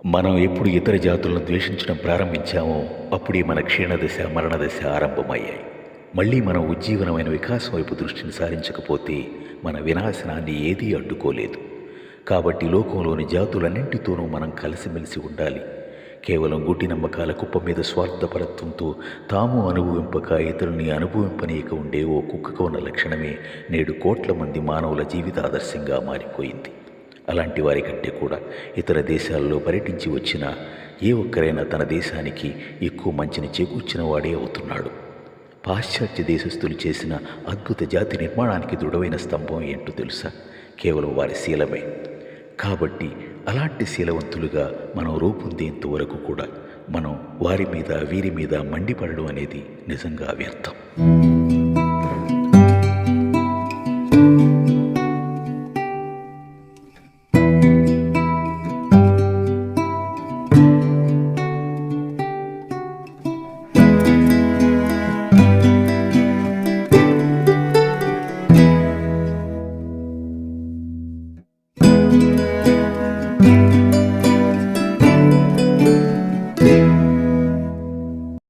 మనం ఎప్పుడు ఇతర జాతులను ద్వేషించడం ప్రారంభించామో అప్పుడే మన క్షీణదశ మరణదశ ఆరంభమయ్యాయి. మళ్ళీ మనం ఉజ్జీవనమైన వికాసం వైపు దృష్టిని సారించకపోతే మన వినాశనాన్ని ఏదీ అడ్డుకోలేదు. కాబట్టి లోకంలోని జాతులన్నింటితోనూ మనం కలిసిమెలిసి ఉండాలి. కేవలం గుడ్డి నమ్మకాల కుప్ప మీద స్వార్థపరత్వంతో తాము అనుభవింపక ఇతరుని అనుభవింపనీయక ఉండే ఓ కుక్కకు ఉన్న లక్షణమే నేడు కోట్ల మంది మానవుల జీవిత ఆదర్శంగా మారిపోయింది. అలాంటి వారి కంటే కూడా ఇతర దేశాల్లో పర్యటించి వచ్చిన ఏ ఒక్కరైనా తన దేశానికి ఎక్కువ మంచిని చేకూర్చిన వాడే అవుతున్నాడు. పాశ్చాత్య దేశస్థులు చేసిన అద్భుత జాతి నిర్మాణానికి దృఢమైన స్తంభం ఏంటో తెలుసా? కేవలం వారి శీలమే. కాబట్టి అలాంటి శీలవంతులుగా మనం రూపొందేంత వరకు కూడా మనం వారి మీద వీరి మీద మండిపడడం అనేది నిజంగా వ్యర్థం.